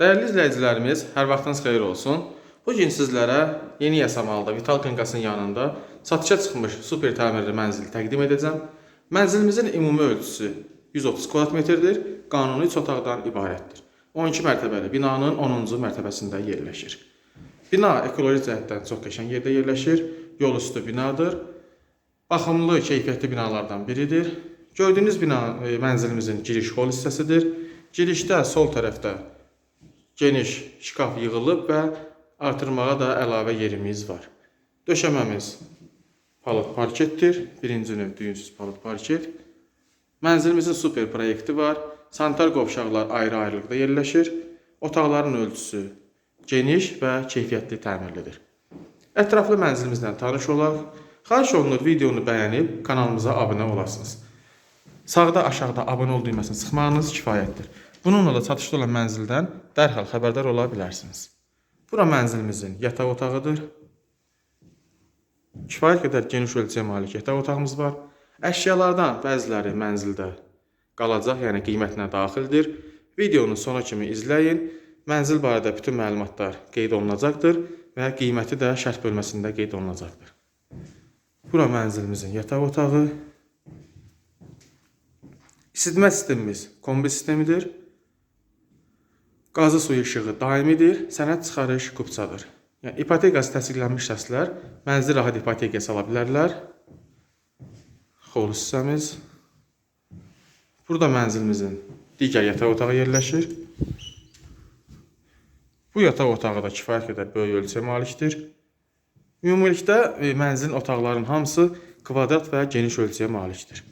Dəyərli izləyicilərimiz, hər vaxtınız xeyir olsun. Bu gün sizlərə Yeni Yasamalda Vital Klinikasının yanında satışa çıxmış super təmirli mənzili təqdim edəcəm. Mənzilimizin ümumi ölçüsü 130 kvadrat metrdir, qanuni 3 otaqdan ibarətdir. 12 mərtəbəli binanın 10-cu mərtəbəsində yerləşir. Bina ekoloji cəhətdən çox qəşəng yerdə yerləşir, yol üstü binadır. Baxımlı, keyfiyyətli binalardan biridir. Gördüyünüz bina e, mənzilimizin giriş hol hissəsidir. Girişdə sol tərəfdə geniş şkaf yığılıb və artırmağa da əlavə yerimiz var. Döşəməmiz palıd parketdir. Birinci növ düyünsüz palıd parket. Mənzilimizin super proyekti var. Sanitar qovşaqlar ayrı-ayrılıqda yerləşir. Otaqların ölçüsü geniş və keyfiyyətli təmirlidir. Ətraflı mənzilimizlə tanış olaq. Xahiş olunur videonu bəyənib kanalımıza abunə olasınız. Sağda aşağıda abunə ol düyməsini sıxmağınız kifayətdir. Bununla da çatışda olan mənzildən dərhal xəbərdar ola bilərsiniz. Bura mənzilimizin yataq otağıdır. Kifayət qədər geniş ölçüyə malik yataq otağımız var. Əşyalardan bəziləri mənzildə qalacaq, yəni qiymətinə daxildir. Videonun sona kimi izləyin. Mənzil barədə bütün məlumatlar qeyd olunacaqdır və qiyməti də şərt bölməsində qeyd olunacaqdır. Bura mənzilimizin yataq otağı. İsitmə sistemimiz kombi sistemidir. Qazı suyu işığı daimidir, sənəd çıxarış kupçadır. Yəni ipotekası təsdiqlənmiş şəxslər mənzil rahat ipotekaya sala bilərlər. Xol hissəmiz. Burada mənzilimizin digər yataq otağı yerləşir. Bu yataq otağı da kifayət qədər böyük ölçüyə malikdir. Ümumilikdə e, mənzilin otaqların hamısı kvadrat və geniş ölçüyə malikdir.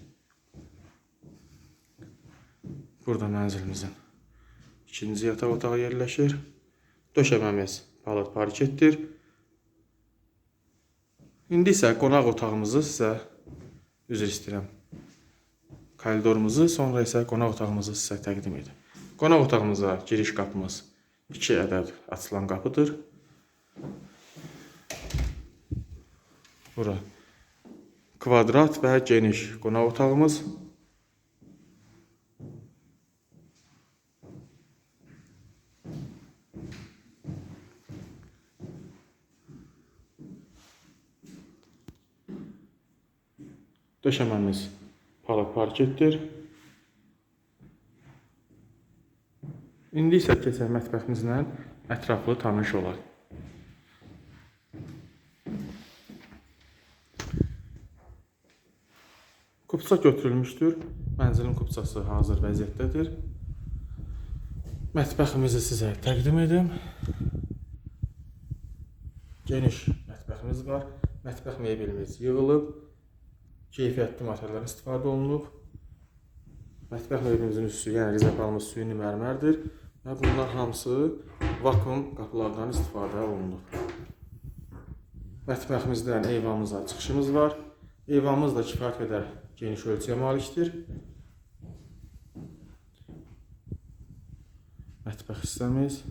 Burada mənzilimizin ikinci yataq otağı yerləşir. Döşəməmiz palıd parketdir. İndi isə qonaq otağımızı sizə üzr istəyirəm. Koridorumuzu, sonra isə qonaq otağımızı sizə təqdim edim. Qonaq otağımıza giriş qapımız 2 ədəd açılan qapıdır. Bura kvadrat və geniş qonaq otağımız. Döşəməmiz palıd parketdir. İndi isə keçək mətbəximizlə ətraflı tanış olaq. Kupça götürülmüşdür. Mənzilin kupçası hazır vəziyyətdədir. Mətbəximizi sizə təqdim edim. Geniş mətbəximiz var. Mətbəx mebelimiz yığılıb. Keyfiyyətli materiallardan istifadə olunub. Mətbəx mebelimizin üstü, yəni rizapalımız süni mərmərdir və bunlar hamısı vakuum qapılardan istifadə olunub. Mətbəximizdən eyvanımıza çıxışımız var. Eyvanımız da kifayət qədər geniş ölçüyə malikdir. Mətbəx hissəmiz.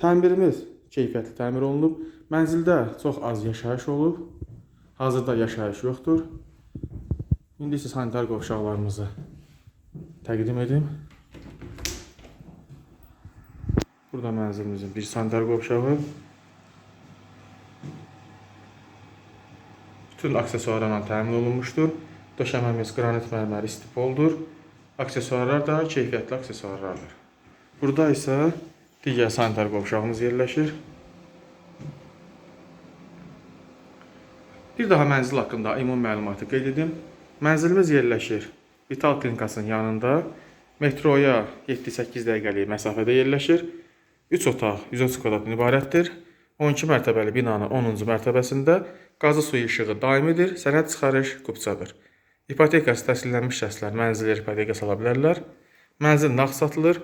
Təmirimiz keyfiyyətli təmir olunub. Mənzildə çox az yaşayış olub. Hazırda yaşayış yoxdur. İndi isə sanitar qovşaqlarımızı təqdim edim. Burada mənzilimizin bir sanitar qovşağı. Bütün aksesuarlarla təmin olunmuşdur. Döşəməmiz qranit mərməri istipoldur. Aksesuarlar da keyfiyyətli aksesuarlardır. Burada isə digər sanitar qovşağımız yerləşir. Bir daha mənzil haqqında ümumi məlumatı qeyd edim. Mənzilimiz yerləşir Vital Klinikasının yanında. Metroya 7-8 dəqiqəlik məsafədə yerləşir. 3 otaq 130 kvadratdan ibarətdir. 12 mərtəbəli binanın 10-cu mərtəbəsində qazı suyu işığı daimidir, sənəd çıxarış kupçadır. İpotekası təsdiqlənmiş şəxslər mənzillə ipoteka sala bilərlər. Mənzil nağd satılır.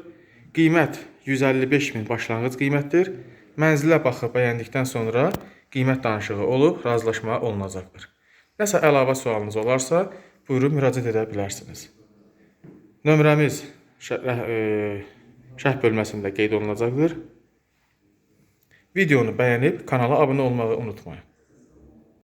Qiymət 155 min başlanğıc qiymətdir. Mənzilə baxıb bəyəndikdən sonra qiymət danışığı olub, razılaşma olunacaqdır. Nəsə əlavə sualınız olarsa, buyurun müraciət edə bilərsiniz. Nömrəmiz şərh, e, şərh bölməsində qeyd olunacaqdır. Videonu bəyənib kanala abunə olmağı unutmayın.